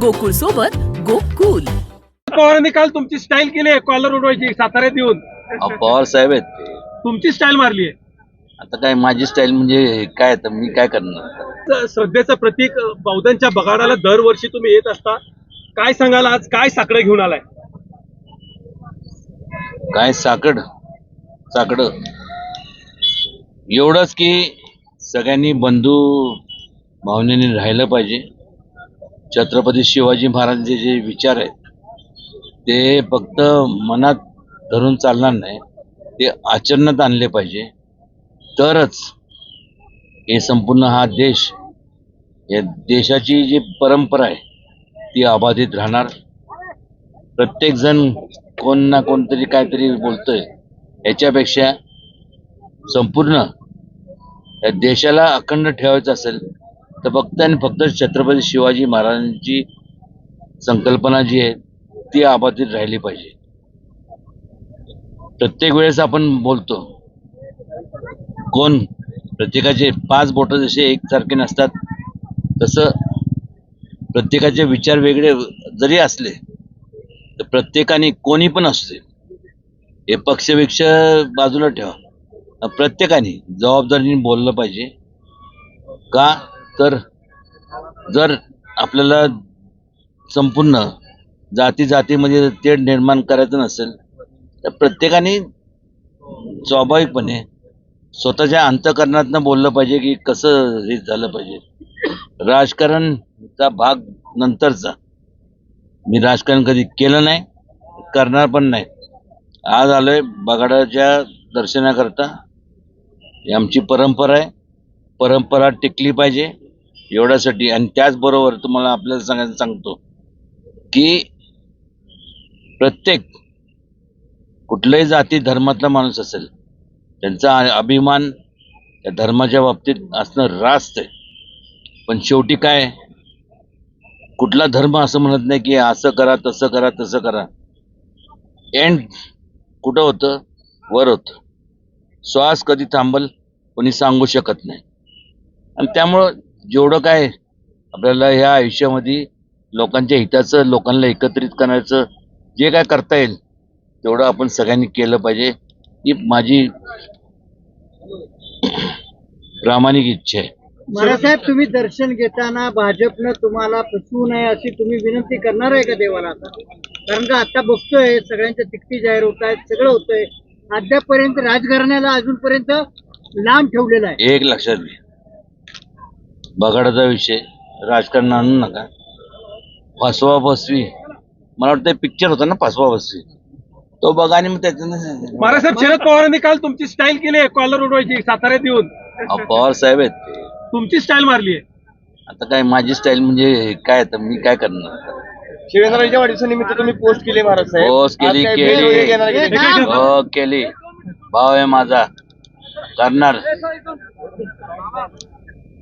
गोकुळ सोबत गोकुल. पवारांनी काल तुमची स्टाईल केली आहे कॉलर उडवायची साताऱ्यात येऊन. अहो, पवार साहेब आहेत ते. तुमची स्टाईल मारली आहे. आता काय माझी स्टाईल म्हणजे काय आता मी काय करणार? तर श्रद्धेचं प्रतीक बौद्धांच्या बगाडाला दरवर्षी तुम्ही येत असता. काय सांगाल आज? काय साकडं घेऊन आलाय? काय साकड? साकड. एवढंच की सगळ्यांनी बंधू भावनेने राहिलं पाहिजे. छत्रपती शिवाजी महाराजांचे जे विचार आहेत ते फक्त मनात धरून चालणार नाही ते आचरणात आणले पाहिजे. तरच हे संपूर्ण हा देश या देशाची जी परंपरा आहे ती अबाधित राहणार. प्रत्येकजण कोण ना कोणतरी काहीतरी बोलतोय याच्यापेक्षा संपूर्ण या देशाला अखंड ठेवायचं असेल तर फक्त आणि फक्त छत्रपती शिवाजी महाराजांची संकल्पना जी आहे ती अबाधित राहिली पाहिजे. प्रत्येक वेळेस आपण बोलतो कोण प्रत्येकाचे पाच बोट जसे एकसारखे नसतात तसं प्रत्येकाचे विचार वेगळे जरी असले तर प्रत्येकाने कोणी पण असते हे पक्षपेक्षा बाजूला ठेवा. प्रत्येकाने जबाबदारीने बोललं पाहिजे. का? तर जर आपल्याला संपूर्ण जाती जातीमध्ये म्हणजे तेढ निर्माण करायचं नसेल तर प्रत्येकाने स्वाभाविकपणे स्वतःच्या अंतकरणातनं बोललं पाहिजे की कसं हे झालं पाहिजे. राजकारणचा भाग नंतरचा. मी राजकारण कधी केलं नाही करणार पण नाही. आज आलो आहे बगाडाच्या दर्शनाकरता. ही आमची परंपरा आहे. परंपरा टिकली पाहिजे. एवढ्यासाठी आणि त्याचबरोबर तुम्हाला आपल्याला सांगायचं सांगतो की प्रत्येक कुठल्याही जाती धर्मातला माणूस असेल त्यांचा अभिमान त्या धर्माच्या बाबतीत असणं रास्त आहे. पण शेवटी काय? कुठला धर्म असं म्हणत नाही की असं करा तसं करा तसं करा. एंड कुठं होतं? वर होतं. श्वास कधी थांबल? कोणी सांगू शकत नाही. आणि त्यामुळं जेवढं काय आपल्याला ह्या आयुष्यामध्ये लोकांच्या हिताचं लोकांना एकत्रित करण्याचं जे काय करता येईल तेवढं आपण सगळ्यांनी केलं पाहिजे. ही माझी प्रामाणिक इच्छा आहे. महाराजसाहेब तुम्ही दर्शन घेताना भाजपनं तुम्हाला फसवू नये अशी तुम्ही विनंती करणार आहे का देवाला आता? कारण का आता बघतोय सगळ्यांच्या तिकटी जाहीर होत आहेत सगळं होतंय. अद्यापर्यंत राजघराण्याला अजूनपर्यंत लांब ठेवलेला आहे. एक लक्षात घ्या. बगाडाचा विषय राजकारण आणू नका. फसवा फसवी. मला वाटतं पिक्चर होता ना फसवा फसवी. तो बघा आणि मग त्याच्यानं महाराजसाहेब शरद पवारांनी काल तुमची स्टाईल केली आहे कॉलर उडवायची साताऱ्यात येऊन. अहो, पवार साहेब आहेत ते. तुमची स्टाईल मारली आहे. आता काय माझी स्टाईल म्हणजे काय आता मी काय करणार? शिवेंद्राच्या वाढीच्या निमित्त तुम्ही पोस्ट केली महाराज साहेब. पोस्ट केली, आज काय केली. भेट वगैरे घेणार की नाही? हो केली. भाव आहे माझा. करणार.